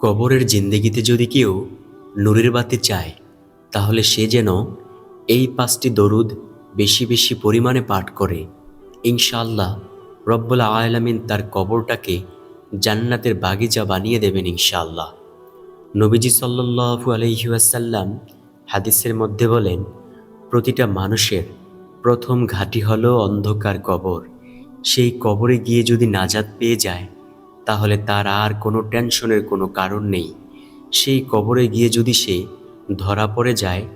কবরের জিন্দেগিতে যদি কেউ নূরের বাতি চায়, তাহলে সে যেন এই পাঁচটি দরুদ বেশি বেশি পরিমাণে পাঠ করে। ইনশাআল্লাহ রব্বুল আলামিন তার কবরটাকে জান্নাতের বাগিচা বানিয়ে দেবেন ইনশাআল্লাহ। নবীজি সাল্লাল্লাহু আলাইহি ওয়াসাল্লাম হাদিসের মধ্যে বলেন, প্রতিটা মানুষের প্রথম ঘাঁটি হলো অন্ধকার কবর। সেই কবরে গিয়ে যদি নাজাত পেয়ে যায় তাহলে তার আর কোনো টেনশনের কোনো কারণ নেই। সেই কবরে গিয়ে যদি সে ধরা পড়ে যায়,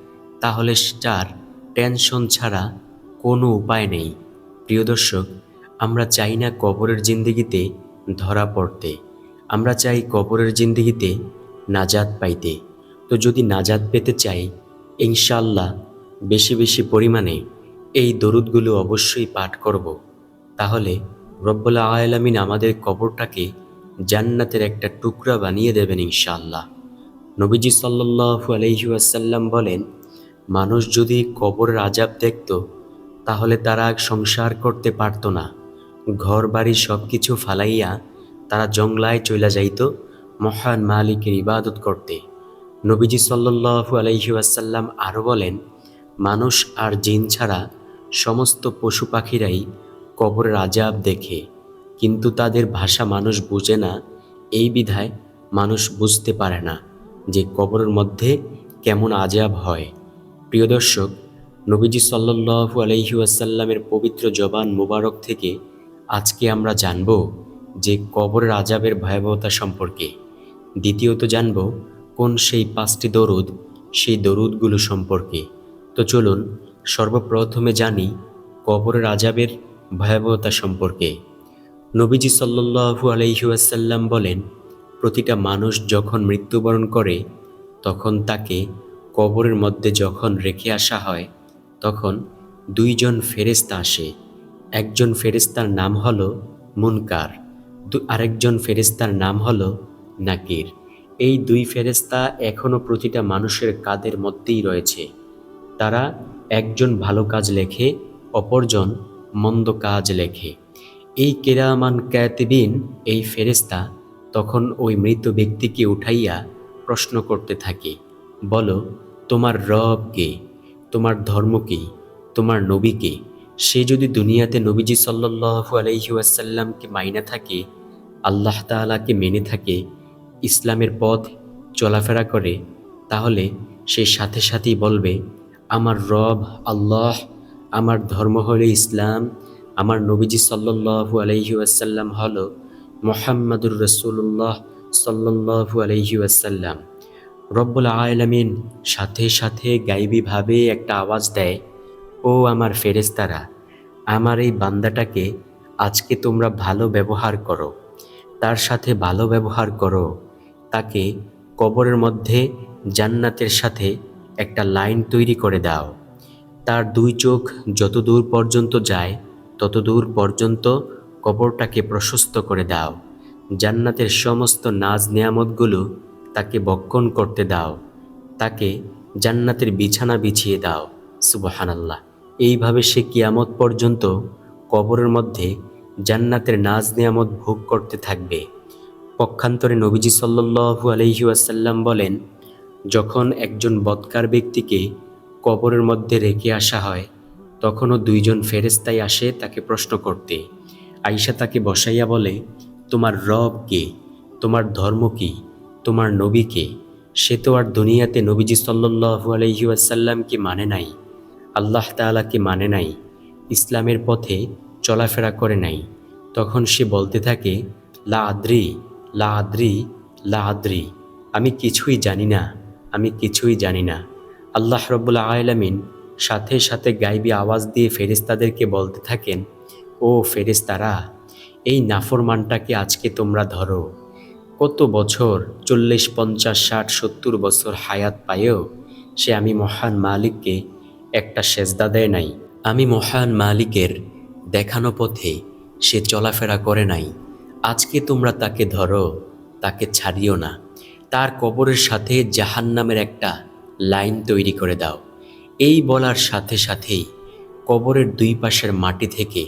তাহলে তার টেনশন ছাড়া কোনো উপায় নেই। প্রিয় দর্শক, আমরা চাই না কবরের জিন্দগিতে ধরা পড়তে। আমরা চাই কবরের জিন্দগিতে নাজাত পাইতে। তো যদি নাজাত পেতে চাই ইনশাল্লাহ বেশি বেশি পরিমাণে এই দরুদগুলো অবশ্যই পাঠ করব। তাহলে রব্বুল আলামিন আমাদের কবরটাকে জান্নাতের একটা টুকরা বানিয়ে দেবেন ইনশাল্লাহ নবীজি সাল্লাল্লাহু আলাইহি ওয়াসাল্লাম বলেন, মানুষ যদি কবরের আজাব দেখত, তাহলে তারা সংসার করতে পারত না। ঘর বাড়ি সব কিছু ফালাইয়া তারা জংলায় চলে যাইত, মহান মালিকের ইবাদত করতে। নবীজি সাল্লাল্লাহু আলাইহি ওয়াসাল্লাম আরও বলেন, মানুষ আর জিন ছাড়া সমস্ত পশু পাখিরাই কবরের আজাব দেখে। কিন্তু তাদের ভাষা মানুষ বুঝে না। এই বিধায় মানুষ বুঝতে পারে না যে কবরের মধ্যে কেমন আজাব হয়। প্রিয় দর্শক, নবীজি সাল্লাল্লাহু আলাইহি ওয়াসাল্লামের পবিত্র জবান মুবারক থেকে আজকে আমরা জানব যে কবরের আজাবের ভয়াবহতা সম্পর্কে। দ্বিতীয়ত জানব কোন সেই পাঁচটি দরুদ, সেই দরুদগুলো সম্পর্কে। তো চলুন, সর্বপ্রথমে জানি কবরের আজাবের ভয়াবহতা সম্পর্কে। নবীজি সাল্লাল্লাহু আলাইহি ওয়াসাল্লাম বলেন, প্রতিটা মানুষ যখন মৃত্যুবরণ করে, তখন তাকে কবরের মধ্যে যখন রেখে আসা হয়, তখন দুইজন ফেরেস্তা আসে। একজন ফেরেস্তার নাম হলো মুনকার আরেকজন ফেরেস্তার নাম হলো নাকির। এই দুই ফেরেস্তা এখনও প্রতিটা মানুষের কাদের মধ্যেই রয়েছে। তারা একজন ভালো কাজ লেখে, অপরজন মন্দ কাজ লেখে। এই কেরামান ক্যাতিবিন এই ফেরেস্তা তখন ওই মৃত ব্যক্তিকে উঠাইয়া প্রশ্ন করতে থাকে, বলো, তোমার রব কে? তোমার ধর্ম কি? তোমার নবী কে? সে যদি দুনিয়াতে নবীজি সাল্লাল্লাহু আলাইহি ওয়াসাল্লামকে মাইনা থাকে, আল্লাহ তাআলাকে মেনে থাকে, ইসলামের পথ চলাফেরা করে, তাহলে সে সাথে সাথেই বলবে, আমার রব আল্লাহ আমার ধর্ম হলো ইসলাম, আমার নবীজি সাল্লাল্লাহু আলাইহি ওয়াসাল্লাম হলো মোহাম্মদুর রসুল্লাহ সাল্লাল্লাহু আলাইহি ওয়াসাল্লাম। রব্বুল আলামিন সাথে সাথে গাইবীভাবে একটা আওয়াজ দেয়, ও আমার ফেরেস্তারা আমার এই বান্দাটাকে আজকে তোমরা ভালো ব্যবহার করো, তার সাথে ভালো ব্যবহার করো। তাকে কবরের মধ্যে জান্নাতের সাথে একটা লাইন তৈরি করে দাও। তার দুই চোখ যত দূর পর্যন্ত যায় তত দূর পর্যন্ত কবরটাকে প্রশস্ত করে দাও। জান্নাতের সমস্ত নাজ নেয়ামতগুলো তাকে বক্ষণ করতে দাও। তাকে জান্নাতের বিছানা বিছিয়ে দাও। সুবহানাল্লাহ। এইভাবে সে কিয়ামত পর্যন্ত কবরের মধ্যে জান্নাতের নাজ নেয়ামত ভোগ করতে থাকবে। পক্ষান্তরে নবীজি সাল্লাল্লাহু আলাইহি ওয়াসাল্লাম বলেন, যখন একজন বৎকার ব্যক্তিকে কবরের মধ্যে রেখে আসা হয়। তখনও দুইজন ফেরেস্তাই আসে তাকে প্রশ্ন করতে। আইসা তাকে বসাইয়া বলে, তোমার রব কে? তোমার ধর্ম কি? তোমার নবী কে? সে তো আর দুনিয়াতে নবীজি সাল্লাল্লাহু আলাইহি ওয়াসাল্লামকে মানে নাই, আল্লাহ তাআলাকে মানে নাই, ইসলামের পথে চলাফেরা করে নাই। তখন সে বলতে থাকে, লা আদ্রি লা আদ্রি লা আদ্রি, আমি কিছুই জানি না, আমি কিছুই জানি না। আল্লাহ রব্বুল আলামিন সাথে সাথে গাইবি আওয়াজ দিয়ে ফেরেস্তাদেরকে বলতে থাকেন, ও ফেরেস্তারা এই নাফরমানটাকে আজকে তোমরা ধরো? কত বছর, চল্লিশ, পঞ্চাশ, ষাট, সত্তর বছর হায়াত পায়েও সে আমি মহান মালিককে একটা সেজদা দেয় নাই। আমি মহান মালিকের দেখানো পথে সে চলাফেরা করে নাই। আজকে তোমরা তাকে ধরো, তাকে ছাড়িও না। তার কবরের সাথে জাহান্নামের একটা লাইন তৈরি করে দাও। এই বলার সাথে সাথেই কবরের দুই পাশের মাটি থেকে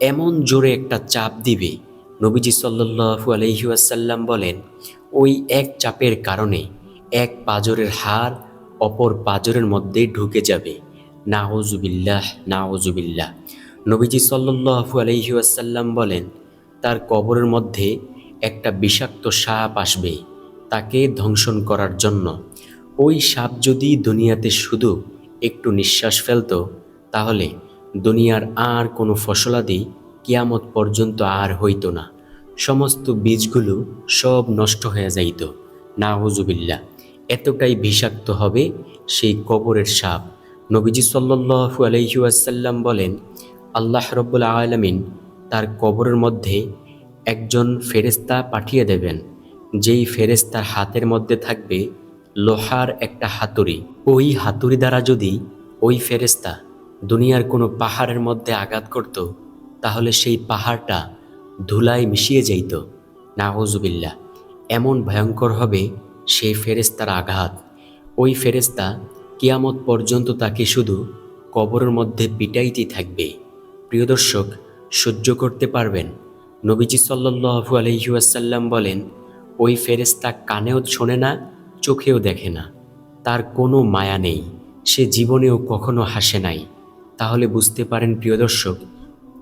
এমন জোরে একটা চাপ দিবে, নবীজি সাল্লাল্লাহু আলাইহি ওয়াসাল্লাম বলেন, ওই এক চাপের কারণে এক পাজরের হার অপর পাজরের মধ্যে ঢুকে যাবে। নাওজুবিল্লাহ নাওজুবিল্লাহ নবীজি সাল্লু আলহিউসাল্লাম বলেন, তার কবরের মধ্যে একটা বিষাক্ত সাপ আসবে, তাকে ধ্বংসন করার জন্য। ওই সাপ যদি দুনিয়াতে শুধু একটু নিঃশ্বাস ফেলত, তাহলে দুনিয়ার আর কোনো ফসলাদি কিয়ামত পর্যন্ত আর হইতো না। সমস্ত বীজগুলো সব নষ্ট হয়ে যাইত। নাহজুবিল্লা এতটাই বিষাক্ত হবে সেই কবরের সাপ। নবীজি সাল্লু আলহিউসাল্লাম বলেন, আল্লাহ রব্বুল আলমিন তার কবরের মধ্যে একজন ফেরেস্তা পাঠিয়ে দেবেন। যেই ফেরেস্তার হাতের মধ্যে থাকবে লোহার একটা হাতুড়ি। ওই হাতুড়ি দ্বারা যদি ওই ফেরেস্তা দুনিয়ার কোনো পাহাড়ের মধ্যে আঘাত করত, তাহলে সেই পাহাড়টা ধুলায় মিশিয়ে যাইত। নাহজুবিল্লা এমন ভয়ঙ্কর হবে সেই ফেরেস্তার আঘাত। ওই ফেরেস্তা কিয়ামত পর্যন্ত তাকে শুধু কবরের মধ্যে পিটাইতেই থাকবে। প্রিয় দর্শক, সহ্য করতে পারবেন। নবীজি সাল্লু আলহিউসাল্লাম বলেন, ওই ফেরেস্তা কানেও শোনে না চোখেও দেখে না। তার কোনো মায়া নেই। সে জীবনেও কখনো হাসে নাই। তাহলে বুঝতে পারেন প্রিয় দর্শক,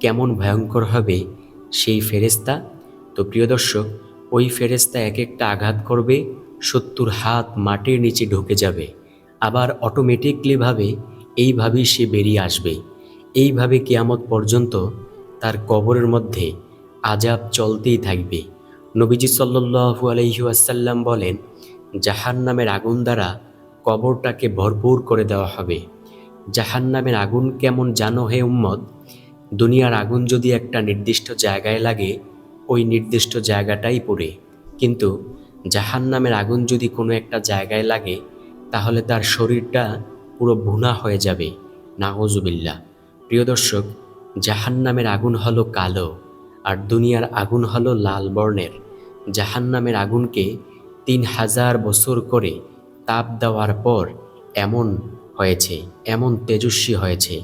কেমন ভয়ঙ্কর হবে সেই ফেরেস্তা তো প্রিয় দর্শক, ওই ফেরেস্তা এক একটা আঘাত করবে, সত্তর হাত মাটির নিচে ঢুকে যাবে। আবার অটোমেটিকলিভাবে এইভাবেই সে বেরিয়ে আসবে। এইভাবে কেয়ামত পর্যন্ত তার কবরের মধ্যে আজাব চলতেই থাকবে। নবীজি সাল্লু আলহিউসাল্লাম বলেন জাহান নামের আগুন দ্বারা কবরটাকে ভরপুর করে দেওয়া হবে। জাহান নামের আগুন কেমন জানো হে উম্মত? দুনিয়ার আগুন যদি একটা নির্দিষ্ট জায়গায় লাগে, ওই নির্দিষ্ট জায়গাটাই পড়ে। কিন্তু জাহান নামের আগুন যদি কোনো একটা জায়গায় লাগে, তাহলে তার শরীরটা পুরো ভুনা হয়ে যাবে। নাগজুবিল্লা প্রিয় দর্শক জাহান নামের আগুন হলো কালো, আর দুনিয়ার আগুন হলো লাল বর্ণের। জাহান নামের আগুনকে তিন হাজার বছর করে তাপ দেওয়ার পর এমন হয়েছে, এমন তেজস্বী হয়েছে।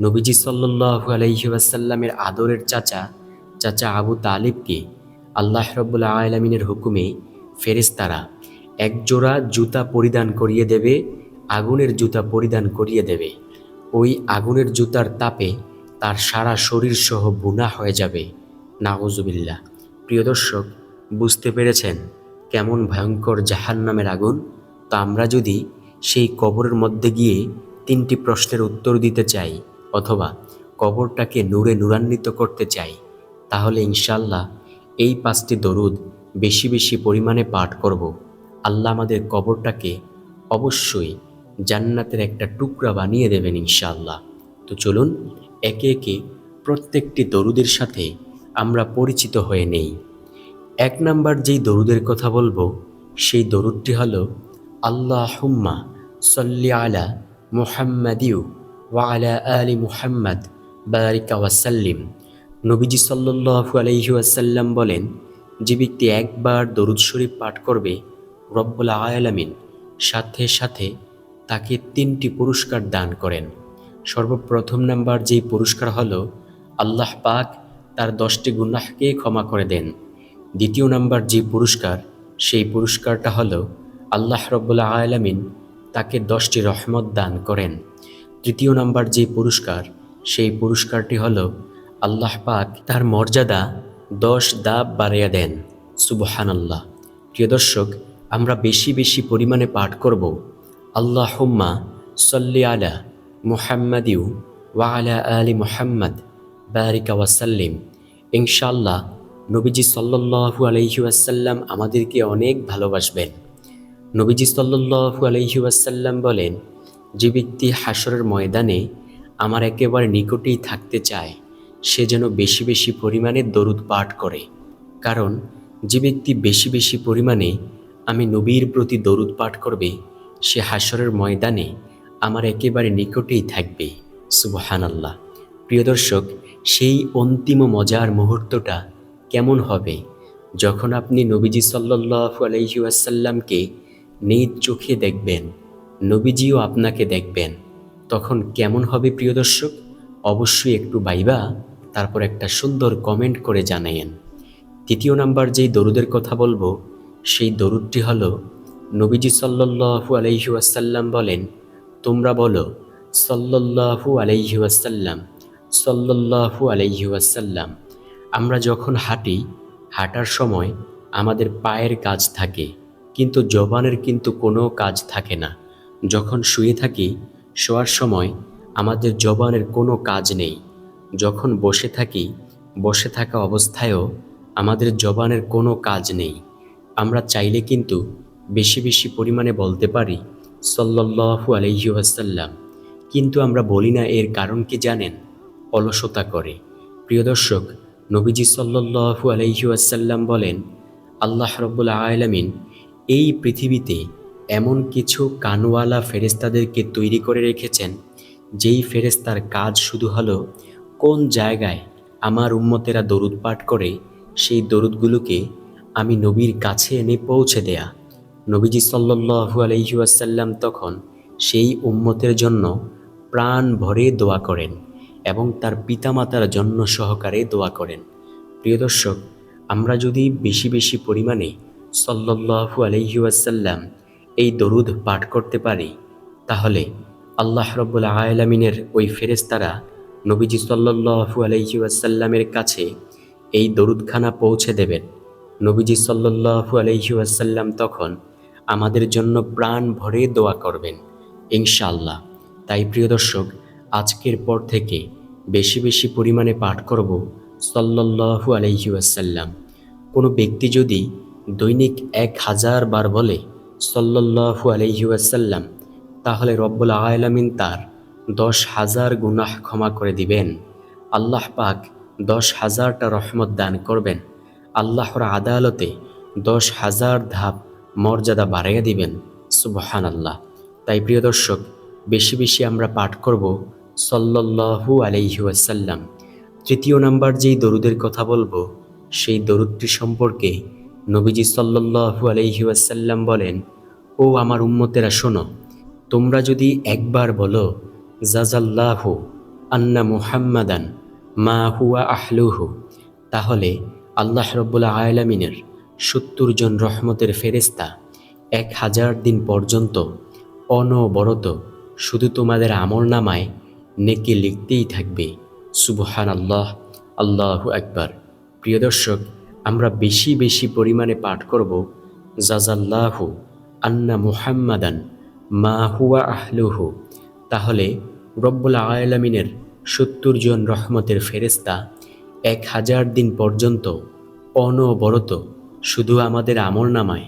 নবীজি সাল্লু আলহিউসাল্লামের আদরের চাচা চাচা আবু তালিবকে আল্লাহ রব্বুল্লা আলমিনের হুকুমে ফেরেস্তারা একজোড়া জুতা পরিধান করিয়ে দেবে, আগুনের জুতা পরিধান করিয়ে দেবে। ওই আগুনের জুতার তাপে তার সারা শরীর সহ বুনা হয়ে যাবে। নাগজুবিল্লা প্রিয় দর্শক, বুঝতে পেরেছেন? কেমন ভয়ঙ্কর জাহান নামের আগুন? তো আমরা যদি সেই কবরের মধ্যে গিয়ে তিনটি প্রশ্নের উত্তর দিতে চাই অথবা কবরটাকে নূরে নূরান্বিত করতে চাই, তাহলে ইনশাল্লাহ এই পাঁচটি দরুদ বেশি বেশি পরিমাণে পাঠ করব। আল্লাহ আমাদের কবরটাকে অবশ্যই জান্নাতের একটা টুকরা বানিয়ে দেবেন ইনশাল্লাহ তো চলুন, একে একে প্রত্যেকটি দরুদের সাথে আমরা পরিচিত হয়ে নেই। এক নাম্বার যেই দরুদের কথা বলব, সেই দরুদটি হল আল্লাহ হুম্মা সল্লি আলা মুহাম্মাদিউ ওয়া আলা আলি মুহাম্মদ বারিকা ওয়াসাল্লিম নবীজি সাল্লু আলহি আসাল্লাম বলেন, যে ব্যক্তি একবার দরুদ শরীফ পাঠ করবে, রব্বুল আয়ালামিন সাথে সাথে তাকে তিনটি পুরস্কার দান করেন। সর্বপ্রথম নাম্বার যেই পুরস্কার হলো, আল্লাহ পাক তার দশটি গুনাহকে ক্ষমা করে দেন। দ্বিতীয় নাম্বার যে পুরস্কার, সেই পুরস্কারটা হলো আল্লাহ রব্বুল্লা আয়ালামিন তাকে দশটি রহমত দান করেন। তৃতীয় নাম্বার যে পুরস্কার, সেই পুরস্কারটি হলো আল্লাহ পাক তার মর্যাদা দশ দাব বাড়িয়ে দেন। সুবহান আল্লাহ প্রিয় দর্শক, আমরা বেশি বেশি পরিমাণে পাঠ করব আল্লাহ হুম্মা সল্লি আলা মুহাম্মাদিউ ওয়া আলা আলি মুহাম্মদ, বারিকা ওয়াসাল্লিম ইনশাল্লাহ নবীজি সাল্লু আলহি আসাল্লাম আমাদেরকে অনেক ভালোবাসবেন। নবীজি সাল্লু আলহি আসাল্লাম বলেন, যে ব্যক্তি হাসরের ময়দানে আমার একেবারে নিকটেই থাকতে চায়, সে যেন বেশি বেশি পরিমাণে দরুদ পাঠ করে। কারণ, যে ব্যক্তি বেশি বেশি পরিমাণে আমি নবীর প্রতি দরুদ পাঠ করবে, সে হাসরের ময়দানে আমার একেবারে নিকটেই থাকবে। সুবহান আল্লাহ প্রিয় দর্শক, সেই অন্তিম মজার মুহূর্তটা কেমন হবে? যখন আপনি নবীজি সাল্লাহু আলহি আসাল্লামকে নিজ চোখে দেখবেন, নবীজিও আপনাকে দেখবেন, তখন কেমন হবে প্রিয় দর্শক? অবশ্যই একটু বাইবা, তারপর একটা সুন্দর কমেন্ট করে জানাইন তৃতীয় নাম্বার যেই দরুদের কথা বলব, সেই দরুদটি হল, নবীজি সাল্লাল্লাহু আলাইহি ওয়াসাল্লাম বলেন, তোমরা বলো ওয়াসাল্লাম, সাল্লাল্লাহু আলাইহি ওয়াসাল্লাম আমরা যখন হাঁটি, হাঁটার সময় আমাদের পায়ের কাজ থাকে, কিন্তু জবানের কিন্তু কোনো কাজ থাকে না। যখন শুয়ে থাকি, শোয়ার সময় আমাদের জবানের কোনো কাজ নেই। যখন বসে থাকি, বসে থাকা অবস্থায়ও আমাদের জবানের কোনো কাজ নেই। আমরা চাইলে কিন্তু বেশি বেশি পরিমাণে বলতে পারি, সল্লাল্লাহু আলাইহি ওয়াসাল্লাম। কিন্তু আমরা বলি না এর কারণ কি জানেন? অলসতা করে। প্রিয় দর্শক নবীজি সাল্লাল্লাহু আলাইহি ওয়াসাল্লাম বলেন, আল্লাহ রব্বুল আলামিন এই পৃথিবীতে এমন কিছু কানওয়ালা ফেরেস্তাদেরকে তৈরি করে রেখেছেন, যেই ফেরেস্তার কাজ শুধু হলো কোন জায়গায় আমার উম্মতেরা দরুদ পাঠ করে, সেই দরুদগুলোকে আমি নবীর কাছে এনে পৌঁছে দেয়া। নবীজি সাল্লু আলহিউসাল্লাম তখন সেই উম্মতের জন্য প্রাণ ভরে দোয়া করেন। এবং তার পিতামাতার জন্য সহকারে দোয়া করেন। প্রিয় দর্শক, আমরা যদি বেশি বেশি পরিমাণে সল্লু আলহিউসাল্লাম এই দরুদ পাঠ করতে পারি, তাহলে আল্লাহ রব্বুল আয়ালামিনের ওই ফেরেস্তারা নবীজি সাল্লু আলহি আসাল্লামের কাছে এই দরুদখানা পৌঁছে দেবেন। নবীজি সাল্লু আলহি আসাল্লাম তখন আমাদের জন্য প্রাণ ভরে দোয়া করবেন, ইনশাআল্লাহ। তাই প্রিয় দর্শক, আজকের পর থেকে বেশি বেশি পরিমাণে পাঠ করব সাল্লাহু আলহি আসাল্লাম কোনো ব্যক্তি যদি দৈনিক এক হাজার বার বলে সাল্লাহু আলহি আসাল্লাম তাহলে রব্বুল আলামিন তার দশ হাজার গুনাহ ক্ষমা করে দিবেন। আল্লাহ পাক দশ হাজারটা রহমত দান করবেন। আল্লাহর আদালতে দশ হাজার ধাপ মর্যাদা বাড়াইয়া দিবেন। সুবহান আল্লাহ তাই প্রিয় দর্শক, বেশি বেশি আমরা পাঠ করব সল্লাহু আলাইহি ওয়াসাল্লাম। তৃতীয় নাম্বার যেই দরুদের কথা বলব, সেই দরুদটি সম্পর্কে নবীজি সাল্লাহু আলাইহি ওয়াসাল্লাম বলেন, ও আমার উম্মতেরা, শোনো, তোমরা যদি একবার বলো জাজাল্লাহু আন্না মুহাম্মাদান মা হুয়া আহলুহু, তাহলে আল্লাহ রব্বুল্লা আয়লামিনের সত্তর জন রহমতের ফেরেস্তা এক হাজার দিন পর্যন্ত অনবরত শুধু তোমাদের আমল নামায় নেকে লিখতেই থাকবে। সুবহান আল্লাহ আল্লাহু একবার প্রিয় দর্শক, আমরা বেশি বেশি পরিমাণে পাঠ করব জাজাল্লাহু আন্না মুহাম্মাদান মা হুয়া আহলুহু। তাহলে রব্বুল আয়ালামিনের সত্তর জন রহমতের ফেরেস্তা এক হাজার দিন পর্যন্ত অনবরত শুধু আমাদের আমল নামায়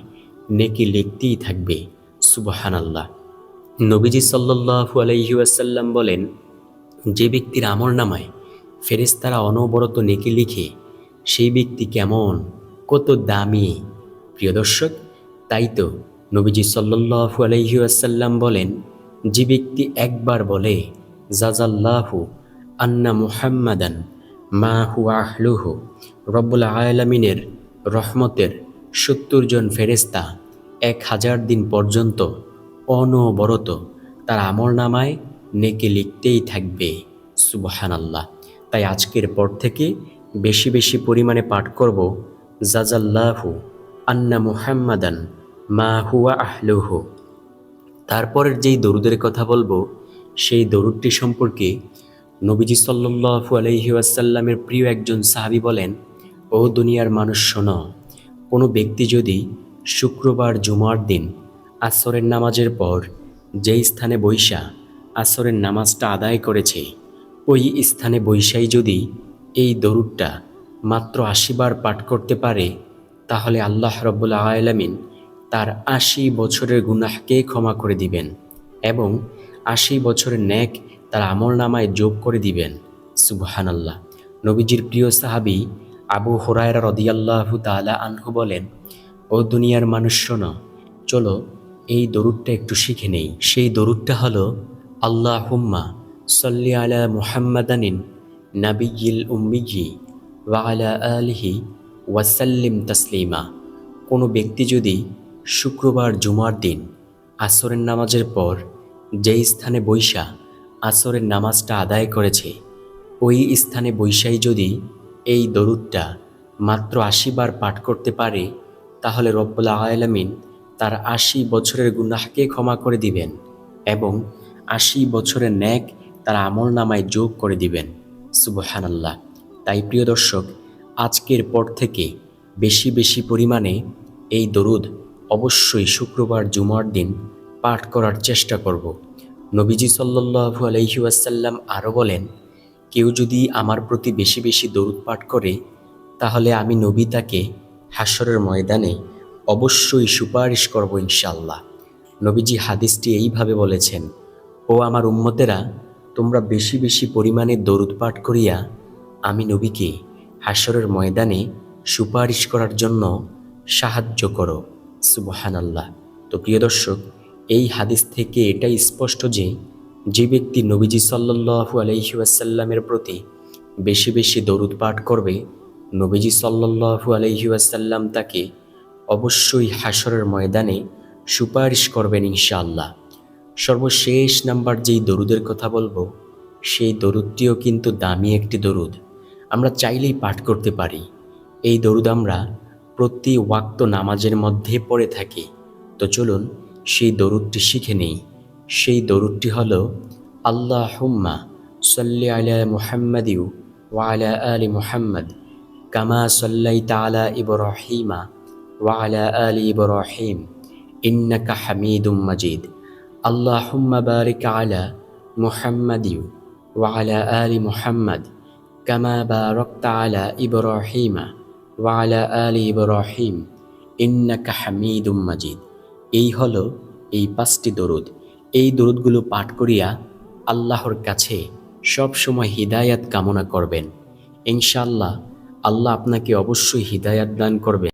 নেকি লিখতেই থাকবে। সুবহান আল্লাহ নবীজি সাল্লাহু আলহিউসাল্লাম বলেন যে ব্যক্তির আমল নামায় ফেরেস্তারা অনবরত নেকি লিখে সেই ব্যক্তি কেমন, কত দামি। প্রিয় দর্শক, তাই তো নবীজি সাল্লাহু আলহিউসাল্লাম বলেন, যে ব্যক্তি একবার বলে, জাজাল্লাহু আন্না মুহাম্মাদান মা হুয়া আহলুহু, রব্বুল আয়ালামিনের রহমতের সত্তর জন ফেরেস্তা এক হাজার দিন পর্যন্ত অনবরত তার আমল নামায় নেকে লিখতেই থাকবে সুবহান আল্লাহ তাই আজকের পর থেকে বেশি বেশি পরিমাণে পাঠ করব, জাজাল্লাহু আন্না মুহাম্মাদান মা হুয়া আহলুহু। তারপরের যেই দরুদের কথা বলব, সেই দরুদটি সম্পর্কে নবীজি সাল্লু আলহি আসাল্লামের প্রিয় একজন সাহাবি বলেন, ও দুনিয়ার মানুষ শোনো, কোনো ব্যক্তি যদি শুক্রবার জুমার দিন আসরের নামাজের পর যেই স্থানে বৈশা আসরের নামাজটা আদায় করেছে। ওই স্থানে বৈশাই যদি এই দরুদটা মাত্র আশিবার পাঠ করতে পারে, তাহলে আল্লাহ রব্বুল্লা আলামিন তার আশি বছরের গুনাহকে ক্ষমা করে দিবেন এবং আশি বছরের ন্যাক তার আমল নামায় যোগ করে দিবেন। সুবহানাল্লাহ। নবীজির প্রিয় সাহাবি আবু হরায়রা রদিয়াল্লাহু তালা আনহু বলেন, ও দুনিয়ার মানুষ শোনো, চলো এই দরুদটা একটু শিখে নেই। সেই দরুদটা হলো আল্লাহ হুম্মা সল্লি আলা মুহাম্মাদানিন নাবিয়িল উম্মিজি ওয়া আলা আলিহি ওয়াসাল্লিম তাসলিমা কোনো ব্যক্তি যদি শুক্রবার জুমার দিন আসরের নামাজের পর যেই স্থানে বৈশা আসরের নামাজটা আদায় করেছে, ওই স্থানে বৈশাই যদি এই দরুদটা মাত্র আশিবার পাঠ করতে পারে, তাহলে রব্বুল আলামিন তার আশি বছরের গুনাহকে ক্ষমা করে দিবেন এবং আশি বছরের ন্যাক তার আমল নামায় যোগ করে দিবেন। সুবহানাল্লাহ। তাই প্রিয় দর্শক, আজকের পর থেকে বেশি বেশি পরিমাণে এই দরুদ অবশ্যই শুক্রবার জুমার দিন পাঠ করার চেষ্টা করব। নবীজি সাল্লাল্লাহু আলাইহি ওয়াসাল্লাম আরও বলেন, কেউ যদি আমার প্রতি বেশি বেশি দরুদ পাঠ করে, তাহলে আমি নবী তাকে হাসরের ময়দানে অবশ্যই সুপারিশ করব ইনশাল্লাহ নবীজি হাদিসটি এইভাবে বলেছেন ও আমার উম্মতেরা, তোমরা বেশি বেশি পরিমাণে দরুদ পাঠ করিয়া আমি নবীকে হাসরের ময়দানে সুপারিশ করার জন্য সাহায্য করো। সুবহানাল্লাহ। তো প্রিয় দর্শক, এই হাদিস থেকে এটাই স্পষ্ট যে যে ব্যক্তি নবীজি সাল্লাল্লাহু আলাইহি ওয়াসাল্লামের প্রতি বেশি বেশি দরুদ পাঠ করবে, নবীজি সাল্লাল্লাহু আলাইহি ওয়াসাল্লাম তাকে অবশ্যই হাসরের ময়দানে সুপারিশ করবেন ইনশাআল্লাহ। সর্বশেষ নাম্বার যেই দরুদের কথা বলব, সেই দরুদটিও কিন্তু দামি একটি দরুদ। আমরা চাইলেই পাঠ করতে পারি। এই দরুদ আমরা প্রতি ওয়াক্ত নামাজের মধ্যে পড়ে থাকি। তো চলুন সেই দরুদটি শিখে নেই। সেই দরুদটি হল আল্লাহ হুম্মা সাল্লি আলা মুহাম্মাদিউ ওয়ালা আলি মুহাম্মদ কামা সাল্লাই তালা ইবরাহিমা ওয়ালা আলি ইবরাহিম ইন্নাকা হামিদুম মাজিদ। বারিক আলা ওয়ালা আলি আলা ওয়ালা মাজিদ এই হলো এই পাঁচটি দরুদ। এই দরুদগুলো পাঠ করিয়া আল্লাহর কাছে সব সময় হিদায়াত কামনা করবেন। ইনশাআল্লাহ, আল্লাহ আপনাকে অবশ্যই হিদায়াত দান করবেন